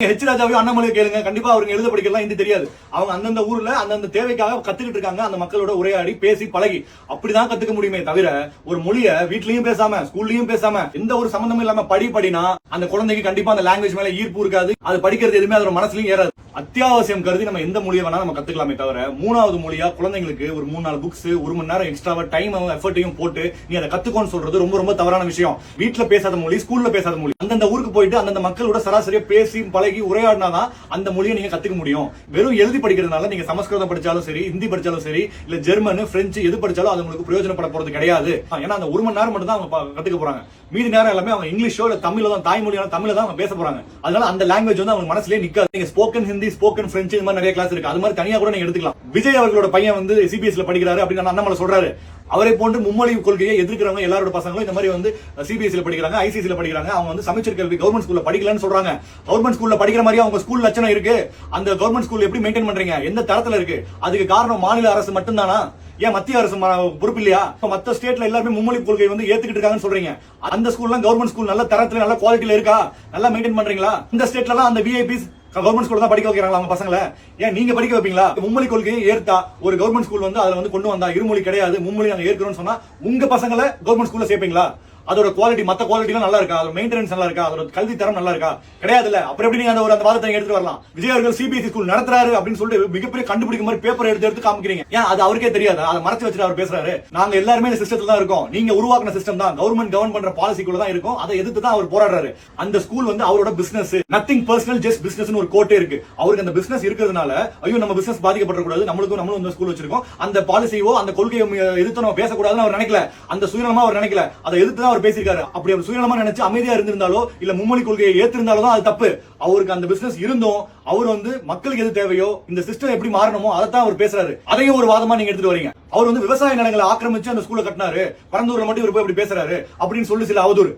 H ராஜாவையும் அண்ணாமலையை கேளுங்க. கண்டிப்பா அவருக்கு எழுத படிக்கலாம் ஹிந்தி தெரியாது. அவங்க அந்தந்த ஊர்ல அந்தந்த தேவைக்காக கத்துக்கிட்டு இருக்காங்க அந்த மக்களோட உரையாடி பேசி பழகி. அப்படிதான் கத்துக்க முடியுமே தவிர ஒரு மொழிய வீட்லயும் பேசாம ஸ்கூல்லயும் பேசாம எந்த ஒரு சம்பந்தமும் இல்லாம படி படினா அந்த குழந்தைக்கு கண்டிப்பா அந்த லாங்குவேஜ் மேல ஈர்ப்பு இருக்காது. அது படிக்கிறது எதுவுமே அதோட மனசுலயும் ஏறாது. அத்தியாவசியம் கருதி நம்ம எந்த மொழியை வேணாலும் நம்ம கத்துக்கலாமே தவிர மூணாவது மொழியா குழந்தைங்களுக்கு ஒரு மூணு நாலு புக்ஸ் ஒரு மணி நேரம் எக்ஸ்ட்ராவா டைம் எஃபர்ட்டையும் போட்டு நீ அதை கத்துக்கோன்னு சொல்றது ரொம்ப ரொம்ப தவறான விஷயம். வீட்ல பேசாத மொழி ஸ்கூல்ல பேசாத மொழி. அந்தந்த ஊருக்கு போயிட்டு அந்தந்த மக்களோட சராசரியா பேசி பழகி உரையாடினாதான் அந்த மொழியை நீங்க கத்துக்க முடியும். வெறும் எழுதி படிக்கிறதுனால நீங்க சமஸ்கிருதம் படிச்சாலும் சரி ஹிந்தி படிச்சாலும் சரி இல்ல ஜெர்மன் பிரெஞ்சு எது படிச்சாலும் அது உங்களுக்கு பிரயோஜனப்பட போறது கிடையாது. ஏன்னா அந்த ஒரு மணி நேரம் மட்டும் தான் அவங்க கத்துக்க போறாங்க. மீதி நேரம் எல்லாமே அவங்க இங்கிலீஷோ இல்ல தமிழ்ல தான் தாய்மொழியான தமிழ்ல தான் அவங்க பேச போறாங்க. அதனால அந்த லாங்குவேஜ் வந்து அவங்க மனசுலேயே நிக்காது. நீங்க ஸ்போக்கன் ஹிந்தி ஸ்போக்கன் பிரெஞ்சு இந்த மாதிரி நிறைய கிளாஸ் இருக்கு. அது மாதிரி தனியா கூட நீங்க எடுத்துக்கலாம். விஜய் அவர்களோட பையன் வந்து சிபிஎஸ்ல படிக்கிறாரு அப்படின்னு அண்ணாமலை சொல்றாரு. அவரை போன்று மும்மொழி கொள்கையை எதிர்க்கிறவங்க எல்லாரோட பசங்களும் இந்த மாதிரி வந்து சிபிஎஸ்சியில் படிக்கிறாங்க ஐசிசியில் படிக்கிறாங்க. அவங்க வந்து சமைச்சர் கல்வி கவர்மெண்ட் ஸ்கூல்ல படிக்கலன்னு சொல்றாங்க. கவர்மெண்ட் ஸ்கூல்ல படிக்கிற மாதிரி அவங்க ஸ்கூல் லட்சணம் இருக்கு. அந்த கவர்மெண்ட் ஸ்கூல் எப்படி மெயின்டைன் பண்றீங்க? எந்த தரத்துல இருக்கு? அதுக்கு காரணம் மாநில அரசு மட்டும்தானா? ஏன் மத்திய அரசு பொறுப்பு இல்லையா? இப்ப மத்த ஸ்டேட்ல எல்லாருமே மும்மொழி கொள்கை வந்து ஏத்துக்கிட்டு இருக்காங்கன்னு சொல்றீங்க. அந்த ஸ்கூல்லாம் கவர்மெண்ட் ஸ்கூல் நல்ல தரத்துல நல்ல குவாலிட்டில இருக்கா? நல்லா மெயின்டைன் பண்றீங்களா? இந்த ஸ்டேட்ல அந்த விஐபிஸ் கவர்மெண்ட் ஸ்கூல்ல தான் படிக்க வைக்கிறாங்களா அவங்க பசங்களை? ஏன் நீங்க படிக்க வைப்பீங்களா? மும்மொழி கொள்கையை ஏற்கா ஒரு கவர்மெண்ட் ஸ்கூல் வந்து அதுல வந்து கொண்டு வந்தா இருமொழி கிடையாது மும்மொழி நாங்க ஏற்கிறோம்னு சொன்னா உங்க பசங்களை கவர்மெண்ட் ஸ்கூல்ல சேர்ப்பீங்களா? அதோட குவாலிட்டி மற்ற குவாலிட்டிலாம் நல்லா இருக்கா? அதோட மெயின்டெனன்ஸ் நல்லா இருக்கா? அதோட கல்வி தரம் நல்லா இருக்கா? கிடையாதுல்ல. அப்புறம் எப்படி நீங்க அந்த ஒரு அந்த வாதத்தை எடுத்து வரலாம்? விஜய் அவர்கள் சிபிஎஸ்சி ஸ்கூல் நடத்துறாரு அப்படின்னு சொல்லிட்டு மிகப்பெரிய கண்டுபிடிக்க மாதிரி பேப்பர் எடுத்து எடுத்து காமிக்கிறீங்க. ஏன்? அது அவருக்கே தெரியாது. அதை மறைச்சு வச்சுட்டு அவர் பேசுறாரு. நாங்க எல்லாருமே இந்த சிஸ்டத்துல தான் இருக்கோம். நீங்க உருவாக்குன சிஸ்டம் தான். கவர்மெண்ட் கவர்ன் பண்ற பாலிசிக்குள்ள தான் இருக்கும். அதை எதிர்த்து தான் அவர் போராடுறாரு. அந்த ஸ்கூல் வந்து அவரோட business nothing personal just business ஒரு கோட்டே இருக்கு. அவருக்கு அந்த பிசினஸ் இருக்கிறதுனால ஐயோ நம்ம பிசினஸ் பாதிக்கப்படக்கூடாது. நம்மளுக்கும் நம்மளும் இந்த ஸ்கூல் வச்சிருக்கோம். அந்த பாலிசியோ அந்த கொள்கையை எதிர்த்து நம்ம பேசக்கூடாதுன்னு அவர் நினைக்கல. அந்த சுயநலமா அவர் நினைக்கல. அதை எதிர்த்து தான் அவர் பேசியிருக்காரு. அப்படி அவர் சுயநலமா நினைச்சு அமைதியா இருந்திருந்தாலோ இல்ல மும்மொழி கொள்கையை ஏத்திருந்தாலோ தான் அது தப்பு. அவருக்கு அந்த பிசினஸ் இருந்தும் அவர் வந்து மக்களுக்கு எது தேவையோ இந்த சிஸ்டம் எப்படி மாறணுமோ அதை தான் அவர் பேசுறாரு. அதையும் ஒரு வாதமா நீங்க எடுத்துட்டு வரீங்க. அவர் வந்து விவசாய நிலங்களை ஆக்கிரமிச்சு அந்த ஸ்கூலை கட்டினாரு. பரந்தூர்ல மட்டும் இவர் போய் அப்படி பேசுறாரு. அப்படின்னு சொல்லி சில அவதூறு.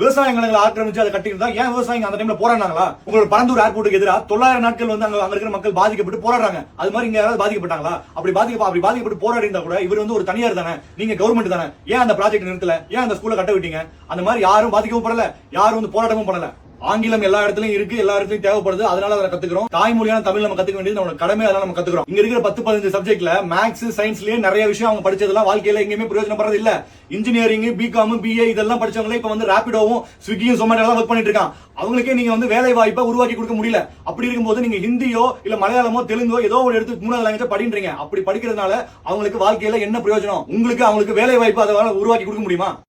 விவசாய நிலங்களை ஆக்கிரமிச்சு அதை கட்டிட்டு தான் ஏன் விவசாயிங்க அந்த டைம்ல போராடினாங்களா? உங்களோட பரந்தூர் ஏர்போர்ட்டுக்கு எதிராக தொள்ளாயிரம் நாட்கள் வந்து அங்க அங்க இருக்கிற மக்கள் பாதிக்கப்பட்டு போராடுறாங்க. அது மாதிரி இங்க யாராவது பாதிக்கப்பட்டாங்களா? அப்படி பாதிக்க அப்படி பாதிக்கப்பட்டு போராடி இருந்தா கூட இவர் வந்து ஒரு தனியார் தானே? நீங்க கவர்மெண்ட் தானே? ஏன் அந்த ப்ராஜெக்ட் நிறுத்தல? ஏன் அந்த ஸ்கூல்ல கட்ட விட்டீங்க? அந்த மாதிரி யாரும் பாதிக்கவும் படல. யாரும் வந்து போராட்டமும் பண்ணல. ஆங்கிலம் எல்லா இடத்துலயும் இருக்கு எல்லா இடத்துலயும் தேவைப்படுது. அதனால அதை கத்துக்கிறோம். தாய்மொழியான தமிழ் நம்ம கத்துக்க வேண்டியது நம்மளோட கடமை அதனால நம்ம கத்துக்கிறோம். இங்க இருக்கிற பத்து பதினஞ்சு சப்ஜெக்ட்ல மேக்ஸ் சயின்ஸ்லயே நிறைய விஷயம் அவங்க படிச்சதெல்லாம் வாழ்க்கையில எங்கேயுமே பிரயோஜனப்படுறது இல்ல. இன்ஜினியரிங் பிகாம் பிஏ இதெல்லாம் படிச்சவங்களே இப்ப வந்து ரேபிடோவும் ஸ்விக்கியும் சொமேட்டோ ஒர்க் பண்ணிட்டு இருக்கான் அவங்களுக்கே நீங்க வந்து வேலை வாய்ப்பை உருவாக்கி கொடுக்க முடியல. அப்படி இருக்கும்போது நீங்க ஹிந்தியோ இல்ல மலையாளமோ தெலுங்கோ ஏதோ ஒரு எடுத்து மூணாவது லாங்குவேஜ் படின்றீங்க. அப்படி படிக்கிறதுனால அவங்களுக்கு வாழ்க்கையில என்ன பிரயோஜனம்? உங்களுக்கு அவங்களுக்கு வேலை வாய்ப்பு அதை உருவாக்கி கொடுக்க முடியுமா?